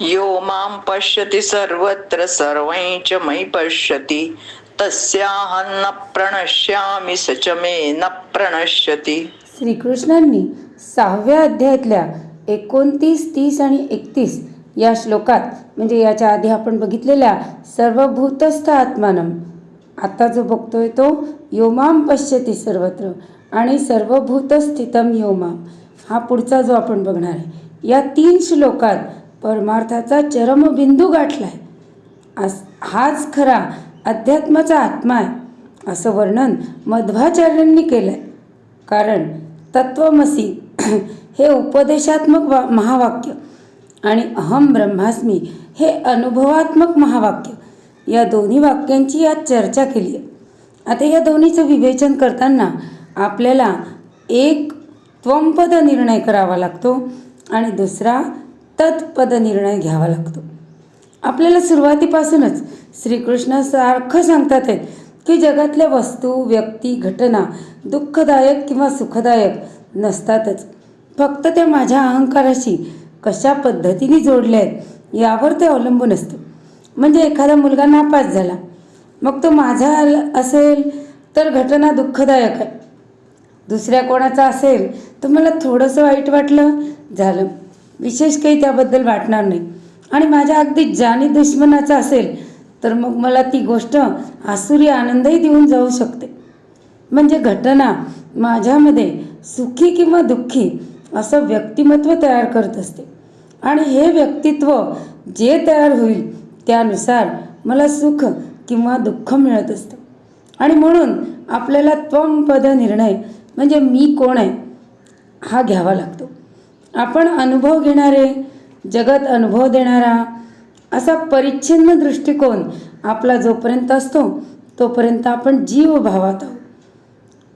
यो मां पश्यति सर्वत्र सर्वैच मयि पश्यति। तस्याहं न प्रणश्यामि स च मे न प्रणश्यति। श्रीकृष्णांनी सहाव्या अध्यायातल्या एकोणतीस तीस आणि एकतीस या श्लोकात म्हणजे याच्या आधी आपण बघितलेल्या सर्वभूतस्थ आत्मानम आता जो बघतोय तो योमाम पश्यती सर्वत्र आणि सर्वभूतस्थितम योमाम हा पुढचा जो आपण बघणार आहे. या तीन श्लोकात परमार्थाचा चरमबिंदू गाठलाय. अस हाच खरा अध्यात्माचा आत्मा आहे असं वर्णन मध्वाचार्यांनी केलं आहे कारण तत्वमसी हे उपदेशात्मक वा महावाक्य आणि अहम ब्रह्मास्मी हे अनुभवात्मक महावाक्य. या दोन्ही वाक्यांची यात चर्चा केली आहे आता या दोन्हीचं विवेचन करताना आपल्याला एक त्वंपद निर्णय करावा लागतो आणि दुसरा तत्पद निर्णय घ्यावा लागतो. आपल्याला सुरुवातीपासूनच श्रीकृष्ण सारखं सांगतात आहेत की जगातल्या वस्तू व्यक्ती घटना दुःखदायक किंवा सुखदायक नसतातच. फक्त त्या माझ्या अहंकाराशी कशा पद्धतीने जोडल्या आहेत यावर ते अवलंबून असतं. म्हणजे एखादा मुलगा नापास झाला मग तो माझा असेल तर घटना दुःखदायक आहे. दुसऱ्या कोणाचा असेल तर मला थोडंसं वाईट वाटलं झालं. विशेष काही त्याबद्दल वाटणार नाही. आणि माझ्या अगदी जानी दुश्मनाचा असेल तर मग मला ती गोष्ट आसुरी आनंदही देऊन जाऊ शकते. म्हणजे घटना माझ्यामध्ये सुखी किंवा दुःखी असं व्यक्तिमत्व तयार करत असते. आणि हे व्यक्तित्व जे तयार होईल त्यानुसार मला सुख किंवा दुःख मिळत असतं. आणि म्हणून आपल्याला त्वमपद निर्णय म्हणजे मी कोण आहे हा घ्यावा लागतो. आपण अनुभव घेणारे जगत अनुभव देणारा असा परिच्छिन्न दृष्टिकोन आपला जोपर्यंत असतो तोपर्यंत आपण जीवभावात आहोत.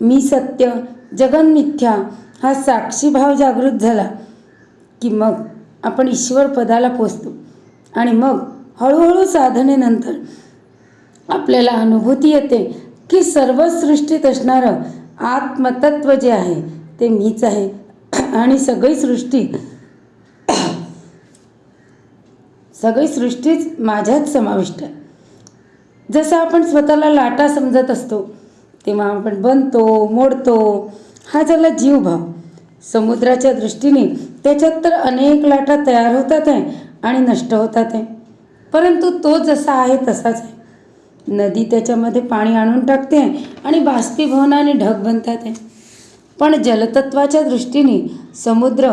मी सत्य जगन मिथ्या हा साक्षी भाव जागृत झाला की मग आपण ईश्वर पदाला पोचतो आणि मग हळूहळू साधनेनंतर आपल्याला अनुभूती येते की सर्व सृष्टीत असणारं आत्मतत्व जे आहे ते मीच आहे आणि सगळी सृष्टी सगळी सृष्टीच माझ्यात समाविष्ट आहे. जसं आपण स्वतःला लाटा समजत असतो तेव्हा आपण बनतो मोडतो हा झाला जीवभाव. समुद्राच्या दृष्टीने त्याच्यात तर अनेक लाटा तयार होतात आहे आणि नष्ट होतात आहे. परंतु तो जसा आहे तसाच आहे. नदी त्याच्यामध्ये पाणी आणून टाकते आणि बाष्पीभवनाने ढग बनतात आहे. पण जलतत्वाच्या दृष्टीने समुद्र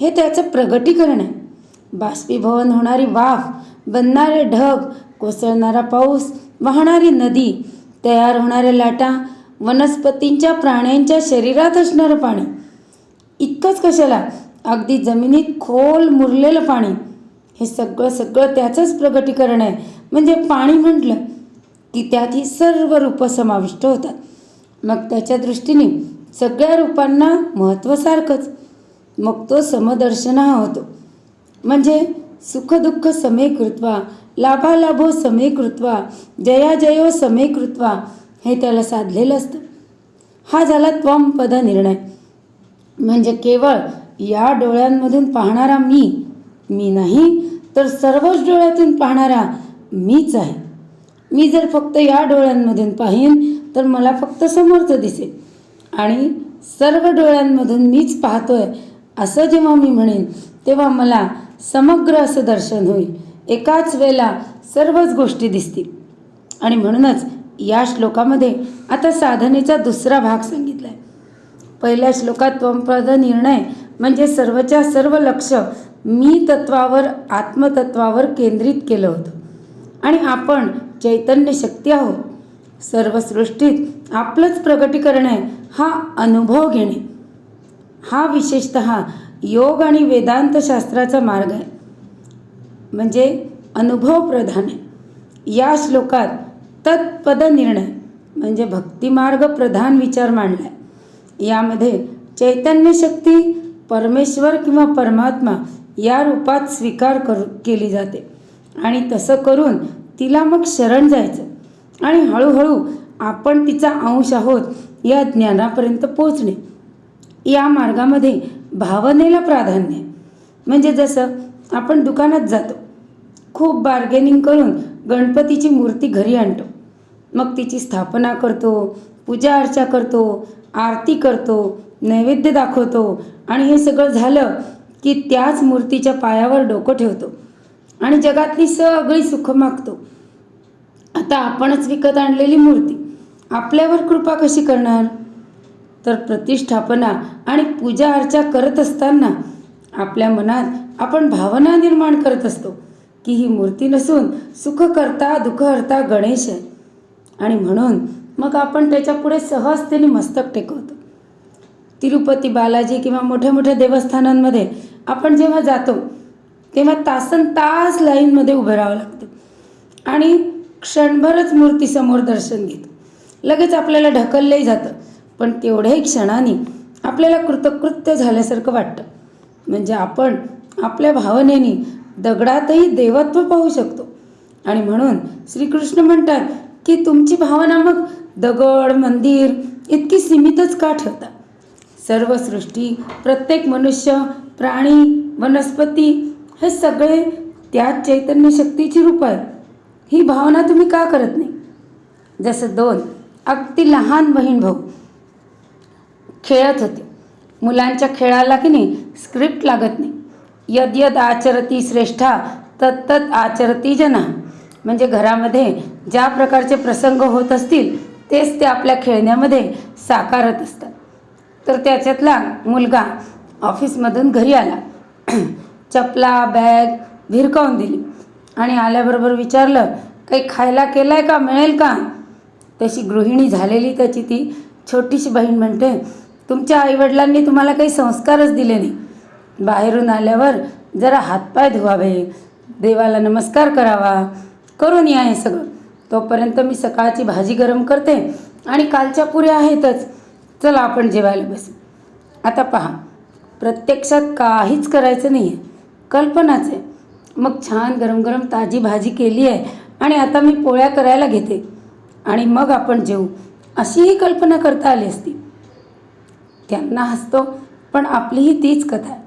हे त्याचं प्रगटीकरण आहे. बाष्पीभवन होणारी वाफ बनणारे ढग कोसळणारा पाऊस वाहणारी नदी तयार होणाऱ्या लाटा वनस्पतींच्या प्राण्यांच्या शरीरात असणारं पाणी. इतकंच कशाला? अगदी जमिनीत खोल मुरलेलं पाणी. हे सगळं सगळं त्याचंच प्रगटीकरण आहे. म्हणजे पाणी म्हटलं की त्यात ही सर्व रूपं समाविष्ट होतात. मग त्याच्या दृष्टीने सगळ्या रूपांना महत्त्व सारखंच मग तो समदर्शन हा होतो. म्हणजे सुखदुःख समे कृत्वा लाभालाभो समे कृत्वा जयाजयो समे कृत्वा हे त्याला साधलेलं असतं. हा झाला त्वमपद निर्णय. म्हणजे केवळ या डोळ्यांमधून पाहणारा मी मी नाही तर सर्वच डोळ्यातून पाहणारा मीच आहे. मी जर फक्त या डोळ्यांमधून पाहीन तर मला फक्त समर्थ दिसेल. आणि सर्व डोळ्यांमधून मीच पाहतोय असं जेव्हा मी म्हणेन तेव्हा मला समग्र असं दर्शन होईल. एकाच वेळेला सर्वच गोष्टी दिसतील. आणि म्हणूनच या श्लोकामध्ये आता साधनेचा दुसरा भाग सांगितला आहे पहिल्या श्लोकात त्वमपद निर्णय म्हणजे सर्वच्या सर्व लक्ष मी तत्वावर आत्मतत्वावर केंद्रित केलं होतं. आणि आपण चैतन्य शक्ती आहोत. सर्व सृष्टीत आपलंच प्रगटीकरण आहे हा अनुभव घेणे. हा विशेषत योग आणि वेदांत शास्त्राचा मार्ग आहे. म्हणजे अनुभव प्रधान आहे. या श्लोकात तत्पद निर्णय म्हणजे भक्तिमार्ग प्रधान विचार मांडला आहे यामध्ये चैतन्य शक्ती परमेश्वर किंवा परमात्मा या रूपात स्वीकार करू केली जाते. आणि तसं करून तिला मग शरण जायचं. आणि हळूहळू आपण तिचा अंश आहोत या ज्ञानापर्यंत पोचणे या मार्गामध्ये भावनेला प्राधान्य. म्हणजे जसं आपण दुकानात जातो. खूप बार्गेनिंग करून गणपतीची मूर्ती घरी आणतो. मग तिची स्थापना करतो पूजा अर्चा करतो आरती करतो नैवेद्य दाखवतो आणि हे सगळं झालं की त्याच मूर्तीच्या पायावर डोकं ठेवतो. आणि जगातली सगळी सुखं मागतो. आता आपणच विकत आणलेली मूर्ती. आपल्यावर कृपा कशी करणार? तर प्रतिष्ठापना आणि पूजा अर्चा करत असताना आपल्या मनात आपण भावना निर्माण करत असतो की ही मूर्ती नसून सुख करता दुःख हरता गणेश आहे. आणि म्हणून मग आपण त्याच्यापुढे सहजतेने मस्तक टेकवतो. तिरुपती बालाजी किंवा मोठ्या मोठ्या देवस्थानांमध्ये आपण जेव्हा जातो तेव्हा तासन तास लाईनमध्ये उभं राहावं लागतं. आणि क्षणभरच मूर्तीसमोर दर्शन घेतो. लगेच आपल्याला ढकललंही जातं पण तेवढ्याही क्षणाने आपल्याला कृतकृत्य झाल्यासारखं वाटतं. म्हणजे आपण आपल्या भावनेने दगडातही देवत्व पाहू शकतो. आणि म्हणून श्रीकृष्ण म्हणतात की तुमची भावना मग दगड मंदिर इतकी सीमितच का ठेवता? सर्व सृष्टी प्रत्येक मनुष्य प्राणी वनस्पती हे सगळे त्याच चैतन्य शक्तीची रूप आहे. ही भावना तुम्ही का करत नाही? जसं दोन अगदी लहान बहीण भाऊ खेळत होते. मुलांच्या खेळाला की नाही स्क्रिप्ट लागत नाही. यद यद आचरती श्रेष्ठा तत्तत आचरती जना. म्हणजे घरामध्ये ज्या प्रकारचे प्रसंग होत असतील तेच ते आपल्या खेळण्यामध्ये साकारत असतात. तर त्याच्यातला मुलगा ऑफिसमधून घरी आला. चपला बॅग भिरकावून दिली. आणि आल्याबरोबर विचारलं काही खायला केलं आहे का? मिळेल का? तशी गृहिणी झालेली त्याची ती छोटीशी बहीण म्हणते तुमच्या आईवडिलांनी तुम्हाला काही संस्कारच दिले नाही. बाहेरून आल्यावर जरा हातपाय धुवावे देवाला नमस्कार करावा. करून या हे सगळं. तोपर्यंत मी सकाळची भाजी गरम करते आणि कालच्या पुऱ्या आहेतच. चला आपण जेवायला बस. आता पहा प्रत्यक्षात काहीच करायचं नाही आहे कल्पनाच आहे. मग छान गरम गरम ताजी भाजी केली आहे आणि आता मी पोळ्या करायला घेते. आणि मग आपण जेवू अशीही कल्पना करता आली असती. त्यांना हसतो पण आपलीही तीच कथा आहे.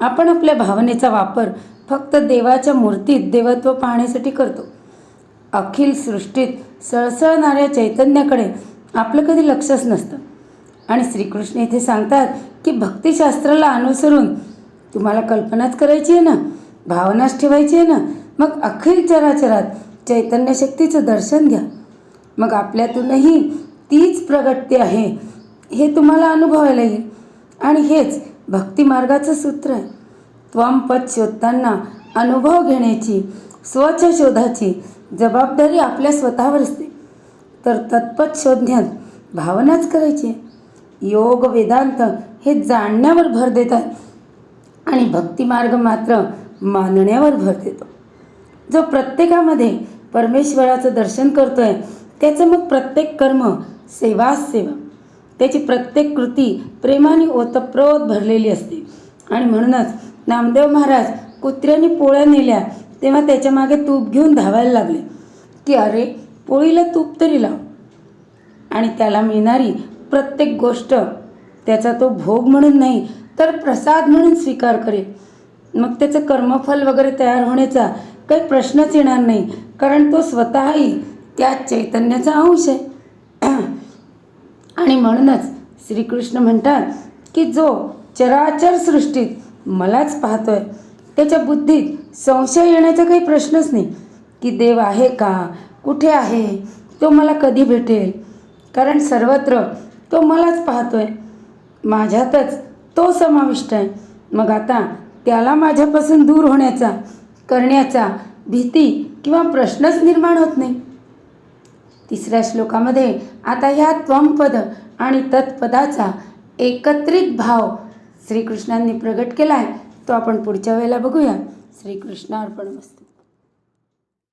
आपण आपल्या भावनेचा वापर फक्त देवाच्या मूर्तीत देवत्व पाहण्यासाठी करतो. अखिल सृष्टीत सळसळणाऱ्या चैतन्याकडे आपलं कधी लक्षच नसतं. आणि श्रीकृष्ण इथे सांगतात की भक्तिशास्त्राला अनुसरून तुम्हाला कल्पनाच करायची आहे ना? भावनाच ठेवायची आहे ना? मग अखिल चराचरात चैतन्य शक्तीचं दर्शन घ्या. मग आपल्यातूनही तीच प्रगती आहे हे तुम्हाला अनुभवायला येईल. आणि हेच भक्तिमार्गाचं सूत्र आहे. त्वमपद शोधताना अनुभव घेण्याची स्वच्छ शोधाची जबाबदारी आपल्या स्वतःवर असते. तर तत्पद शोधण्यात भावनाच करायची आहे. योग वेदांत हे जाणण्यावर भर देतात. आणि भक्तिमार्ग मात्र मानण्यावर भर देतो. जो प्रत्येकामध्ये परमेश्वराचं दर्शन करतोय त्याचं मग प्रत्येक कर्म सेवा सेवा त्याची प्रत्येक कृती प्रेमाने ओतप्रोत भरलेली असते. आणि म्हणूनच नामदेव महाराज कुत्र्याने पोळ्या नेल्या तेव्हा त्याच्यामागे तूप घेऊन धावायला लागले. की अरे पोळीला तूप तरी लाव. आणि त्याला मिळणारी प्रत्येक गोष्ट त्याचा तो भोग म्हणून नाही तर प्रसाद म्हणून स्वीकार करेल. मग त्याचं कर्मफल वगैरे तयार होण्याचा काही प्रश्नच येणार नाही. कारण तो स्वतःही त्या चैतन्याचा अंश आहे. आणि म्हणूनच श्रीकृष्ण म्हणतात की जो चराचर सृष्टीत मलाच पाहतोय त्याच्या बुद्धीत संशय येण्याचा काही प्रश्नच नाही. की देव आहे का? कुठे आहे? तो मला कधी भेटेल? कारण सर्वत्र तो मलाच पाहतोय. माझ्यातच तो समाविष्ट आहे. मग आता त्याला माझ्यापासून दूर होण्याचा करण्याचा भीती किंवा प्रश्नच निर्माण होत नाही. तिसऱ्या श्लोकामध्ये आता ह्या त्वमपद आणि तत्पदाचा एकत्रित भाव श्रीकृष्णांनी प्रगट केला आहे तो आपण पुढच्या वेळेला बघूया. श्रीकृष्णार्पण मस्त.